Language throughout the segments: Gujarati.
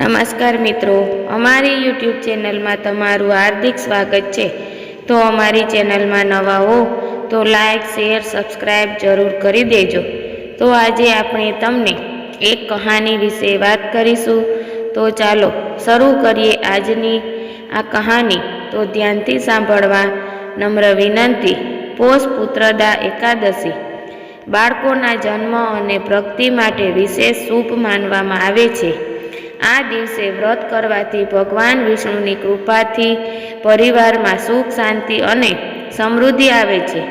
નમસ્કાર મિત્રો, અમારી યુટ્યુબ ચેનલમાં તમારું હાર્દિક સ્વાગત છે. તો અમારી ચેનલમાં નવા હો, તો લાઈક, શેર સબસ્ક્રાઈબ જરૂર કરી દેજો. તો આજે આપણે તમને એક કહાની વિશે વાત કરીશું. તો ચાલો, શરૂ કરીએ આજની આ કહાની. તો ધ્યાનથી સાંભળવા નમ્ર વિનંતી, પોષ પુત્રદા એકાદશી. બાળકોના જન્મ અને પ્રગતિ માટે વિશેષ શુભ માનવામાં આવે છે. આ દિવસે વ્રત કરવાથી ભગવાન વિષ્ણુની કૃપાથી પરિવારમાં સુખ, શાંતિ અને સમૃદ્ધિ આવે છે.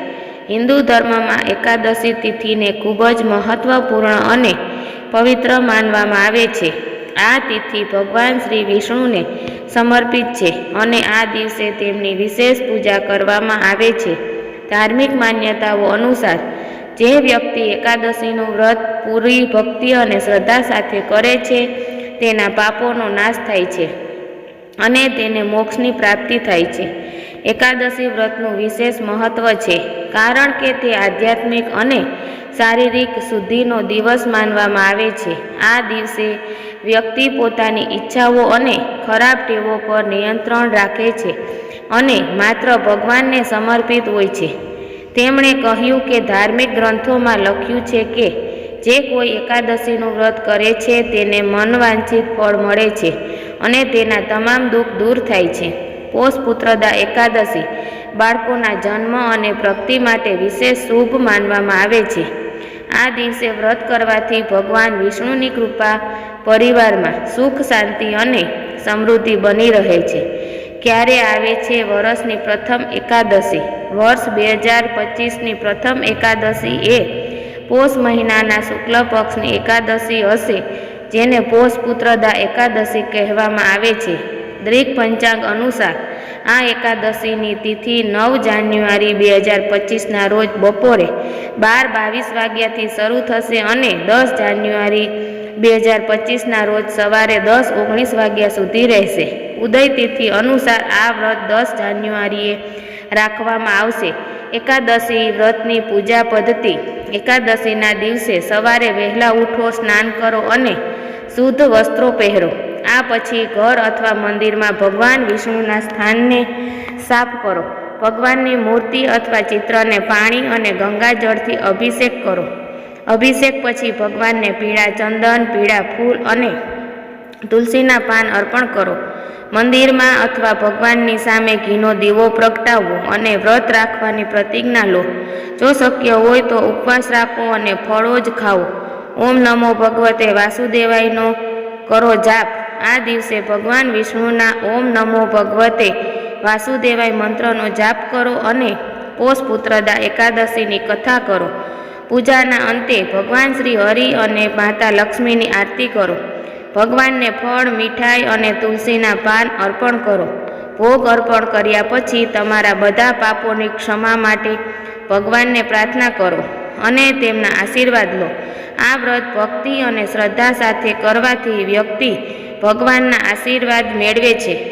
હિન્દુ ધર્મમાં એકાદશી તિથિને ખૂબ જ મહત્વપૂર્ણ અને પવિત્ર માનવામાં આવે છે. આ તિથિ ભગવાન શ્રી વિષ્ણુને સમર્પિત છે અને આ દિવસે તેમની વિશેષ પૂજા કરવામાં આવે છે. ધાર્મિક માન્યતાઓ અનુસાર, જે વ્યક્તિ એકાદશીનું વ્રત પૂરી ભક્તિ અને શ્રદ્ધા સાથે કરે છે તેના પાપોનો નાશ થાય છે અને તેને મોક્ષની પ્રાપ્તિ થાય છે. એકાદશી વ્રતનું વિશેષ મહત્વ છે કારણ કે તે આધ્યાત્મિક અને શારીરિક શુદ્ધિનો દિવસ માનવામાં આવે છે. આ દિવસે વ્યક્તિ પોતાની ઈચ્છાઓ અને ખરાબ ટેવો પર નિયંત્રણ રાખે છે અને માત્ર ભગવાનને સમર્પિત હોય છે. તેમણે કહ્યું કે ધાર્મિક ગ્રંથોમાં લખ્યું છે કે જે કોઈ એકાદશીનું વ્રત કરે છે તેને મનવાંછિત ફળ મળે છે અને તેના તમામ દુઃખ દૂર થાય છે. પોષ પુત્રદા એકાદશી બાળકોના જન્મ અને પ્રગતિ માટે વિશેષ શુભ માનવામાં આવે છે. આ દિવસે વ્રત કરવાથી ભગવાન વિષ્ણુની કૃપા પરિવારમાં સુખ, શાંતિ અને સમૃદ્ધિ બની રહે છે. ક્યારે આવે છે વર્ષની પ્રથમ એકાદશી? વર્ષ બે હજાર પચીસની પ્રથમ એકાદશી એ પોષ મહિનાના શુક્લ પક્ષની એકાદશી હશે, જેને પોષ પુત્રદા એકાદશી કહેવામાં આવે છે. દ્રિક પંચાંગ અનુસાર, આ એકાદશીની તિથિ નવ જાન્યુઆરી બે હજાર પચીસના રોજ બપોરે બાર બાવીસ વાગ્યાથી શરૂ થશે અને દસ જાન્યુઆરી બે હજાર પચીસના રોજ સવારે દસ ઓગણીસ વાગ્યા સુધી રહેશે. ઉદય તિથિ અનુસાર આ વ્રત દસ જાન્યુઆરીએ રાખવામાં આવશે. એકાદશી વ્રતની પૂજા પદ્ધતિ. એકાદશીના દિવસે સવારે વહેલા ઉઠો, સ્નાન કરો અને શુદ્ધ વસ્ત્રો પહેરો. આ પછી ઘર અથવા મંદિરમાં ભગવાન વિષ્ણુના સ્થાનને સાફ કરો. ભગવાનની મૂર્તિ અથવા ચિત્રને પાણી અને ગંગાજળથી અભિષેક કરો. અભિષેક પછી ભગવાનને પીળા ચંદન, પીળા ફૂલ અને તુલસીના પાન અર્પણ કરો. મંદિરમાં અથવા ભગવાનની સામે ઘીનો દીવો પ્રગટાવવો અને વ્રત રાખવાની પ્રતિજ્ઞા લો. જો શક્ય હોય તો ઉપવાસ રાખો અને ફળો જ ખાઓ. ઓમ નમો ભગવતે વાસુદેવાયનો. કરો જાપ. આ દિવસે ભગવાન વિષ્ણુના ઓમ નમો ભગવતે વાસુદેવાય મંત્રનો જાપ કરો અને પોષ પુત્રદા એકાદશીની કથા કરો. પૂજાના અંતે ભગવાન શ્રી હરિ અને માતા લક્ષ્મીની આરતી કરો. ભગવાનને ફળ, મીઠાઈ અને તુલસીના પાન અર્પણ કરો. ભોગ અર્પણ કર્યા પછી તમારા બધા પાપોની ક્ષમા માટે ભગવાનને પ્રાર્થના કરો અને તેમના આશીર્વાદ લો. આ વ્રત ભક્તિ અને શ્રદ્ધા સાથે કરવાથી વ્યક્તિ ભગવાનના આશીર્વાદ મેળવે છે.